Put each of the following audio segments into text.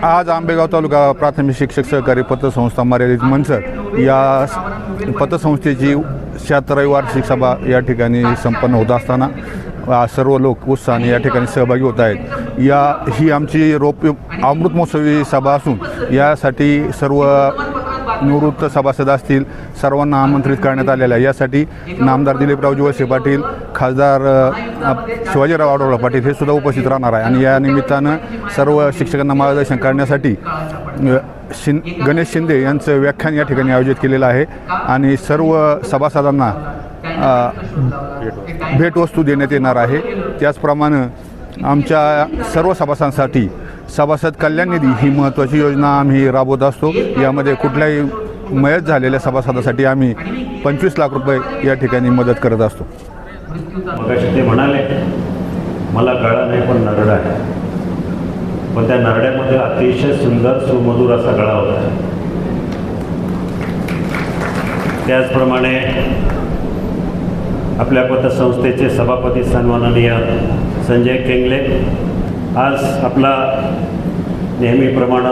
आज आंबेगाव तालुका प्राथमिक शिक्षक सहकारी पतसंस्था मर्यादित मंच या पतसंस्थेची शहात्तरावी वार्षिक सभा या ठिकाणी संपन्न होत असताना सर्व लोक उत्साहाने या ठिकाणी सहभागी होत आहेत. या ही आमची रोप अमृत महोत्सवी सभा असून यासाठी सर्व निवृत्त सभासद असतील सर्वांना आमंत्रित करण्यात आलेलं आहे. यासाठी नामदार दिलीपराव वळसे पाटील खासदार शिवाजीराव आढळराव पाटील हे सुद्धा उपस्थित राहणार आहे. आणि या निमित्तानं सर्व शिक्षकांना मार्गदर्शन करण्यासाठी अ, शिन गणेश शिंदे यांचं व्याख्यान या ठिकाणी आयोजित केलेलं आहे. आणि सर्व सभासदांना भेटवस्तू देण्यात येणार आहे. त्याचप्रमाणे आमच्या सर्व सभासदांसाठी सभासद कल्याण निधी ही महत्त्वाची योजना आम्ही राबवत असतो. यामध्ये कुठल्याही मयत झालेल्या सभासदासाठी आम्ही पंचवीस लाख रुपये या ठिकाणी मदत करत असतो. ते म्हणाले मला गळा नाही पण नरड आहे. पण त्या नरड्यामध्ये अतिशय सुंदर सुमधुर असा गळा होता. त्याचप्रमाणे आपल्या पतसंस्थेचे सभापती सन्माननीय संजय केंगले आज आपला नेहमीप्रमाणे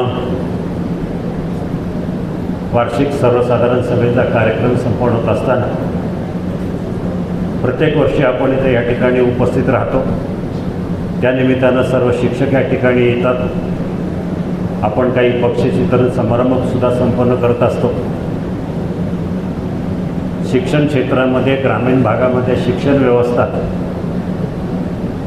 वार्षिक सर्वसाधारण सभेचा कार्यक्रम संपन्न होत असताना प्रत्येक वर्षी आपण इथे या ठिकाणी उपस्थित राहतो. त्यानिमित्तानं सर्व शिक्षक या ठिकाणी येतात. आपण काही बक्षीस वितरण समारंभसुद्धा संपन्न करत असतो. शिक्षण क्षेत्रामध्ये ग्रामीण भागामध्ये शिक्षण व्यवस्था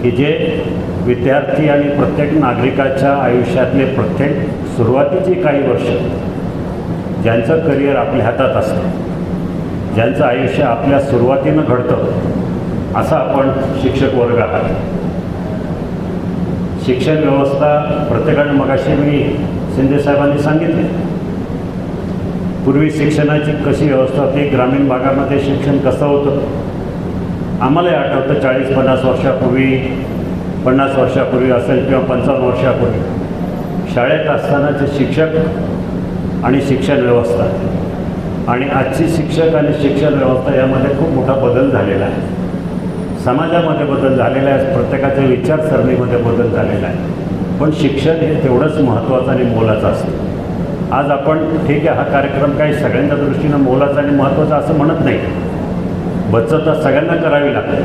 की जे विद्यार्थी आणि प्रत्येक नागरिकाच्या आयुष्यातले प्रत्येक सुरुवातीची काही वर्ष ज्यांचं करिअर आपल्या हातात असतं ज्यांचं आयुष्य आपल्या सुरुवातीनं घडतं असा आपण शिक्षक वर्ग आहात. शिक्षण व्यवस्था प्रत्येकाने मगाशी मी शिंदे साहेबांनी सांगितले. पूर्वी शिक्षणाची कशी व्यवस्था होती ग्रामीण भागामध्ये शिक्षण कसं होतं आम्हालाही आठवतं चाळीस पन्नास वर्षापूर्वी पन्नास वर्षापूर्वी असेल किंवा पंचावन्न वर्षापूर्वी शाळेत असतानाचे शिक्षक आणि शिक्षण व्यवस्था. आणि आजची शिक्षक आणि शिक्षण व्यवस्था यामध्ये खूप मोठा बदल झालेला आहे. समाजामध्ये बदल झालेला आहे प्रत्येकाच्या विचारसरणीमध्ये बदल झालेला आहे. पण शिक्षण हे तेवढंच महत्त्वाचं आणि मोलाचं असतं. आज आपण ठीक आहे हा कार्यक्रम काही सगळ्यांच्या दृष्टीनं मोलाचा आणि महत्त्वाचा असं म्हणत नाही. बचत तर सगळ्यांना करावी लागते.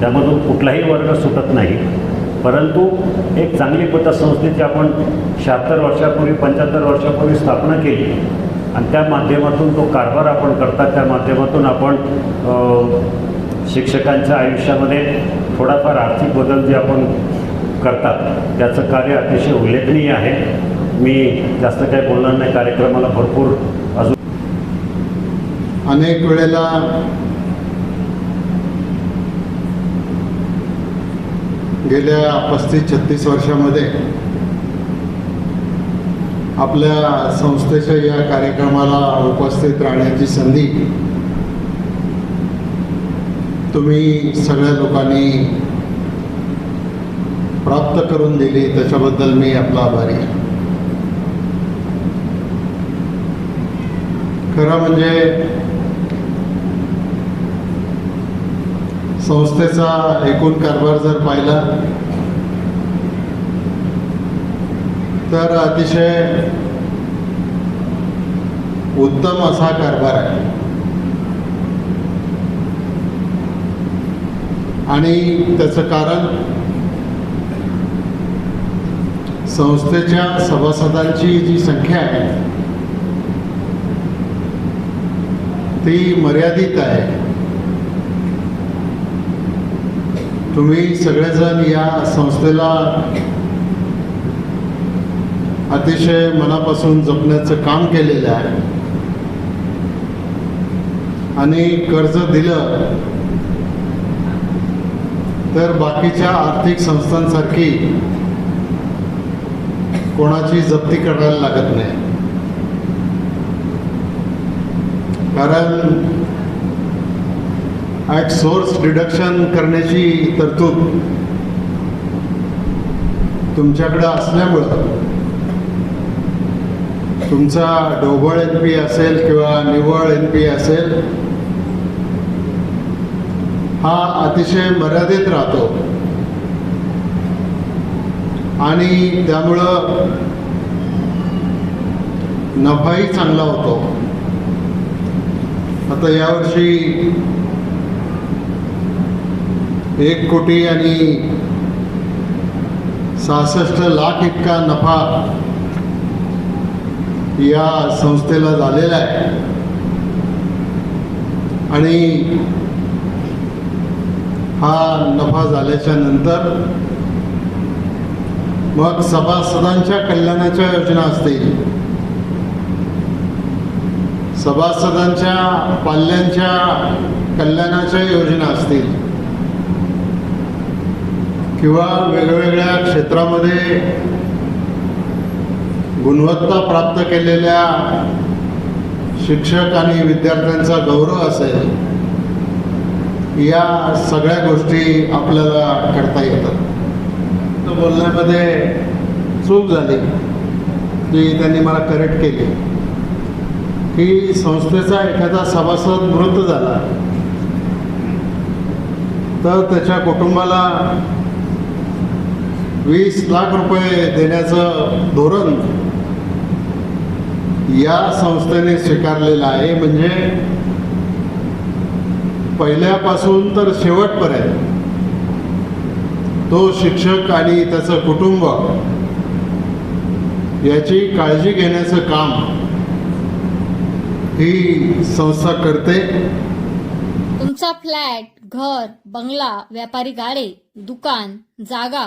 त्यामधून कुठलाही वर्ग सुटत नाही. परंतु एक चांगली पतसंस्थेची आपण शहात्तर वर्षापूर्वी पंच्याहत्तर वर्षापूर्वी स्थापना केली आणि त्या माध्यमातून तो कारभार आपण करतात त्या माध्यमातून आपण शिक्षकांच्या आयुष्यामध्ये थोडाफार आर्थिक बदल जे आपण करतात त्याचं कार्य अतिशय उल्लेखनीय आहे. मी जास्त काही बोलणार नाही कार्यक्रमाला भरपूर अजून अनेक वेळेला गेल्या पस्तीस छत्तीस वर्षामध्ये आपल्या संस्थेच्या या कार्यक्रमाला उपस्थित राहण्याची संधी तुम्ही सगळ्या लोकांनी प्राप्त करून दिली. त्याच्याबद्दल मी आपला आभारी आहे. खरं म्हणजे संस्थेचा एकूण कारभार जर पाहिला तर अतिशय उत्तम असा कारभार आहे. आणि त्याचं कारण संस्थेच्या सभासदांची जी संख्या आहे ती मर्यादित आहे. तुम्ही सगळेजण या संस्थेला अतिशय मनापासून जपण्याचं काम केलेलं आहे. आणि कर्ज दिलं तर बाकीच्या आर्थिक संस्थांसारखी कोणाची जप्ती करायला लागत नाही. कारण ॲट सोर्स डिडक्शन करण्याची तरतूद तुमच्याकडं असल्यामुळं तुमचा ढोबळ एन पी असेल किंवा निव्वळ एन पी असेल हा अतिशय मर्यादित राहतो. आणि त्यामुळं नफाही चांगला होतो. आता यावर्षी एक कोटी आणि सहासष्ट लाख इतका नफा या संस्थेला झालेला आहे. आणि हा नफा झाल्याच्यानंतर मग सभासदांच्या कल्याणाच्या योजना असतील. सभासदांच्या पाल्यांच्या कल्याणाच्या योजना असतील. किंवा वेगवेगळ्या क्षेत्रामध्ये गुणवत्ता प्राप्त केलेल्या शिक्षक आणि विद्यार्थ्यांचा गौरव असेल या सगळ्या गोष्टी आपल्याला करता येतात. तर बोलण्यामध्ये चूक झाली जी त्यांनी मला करेक्ट केली. की संस्थेचा एखादा सभासद मृत झाला तर त्याच्या कुटुंबाला वीस लाख रुपये देण्याचं धोरण या संस्थेने स्वीकारलेलं आहे. म्हणजे पहिल्यापासून तर शेवटपर्यंत तो शिक्षक आणि त्याचं कुटुंब याची काळजी घेण्याचं काम ही संस्था करते. तुमचा फ्लॅट घर बंगला व्यापारी गाडे दुकान जागा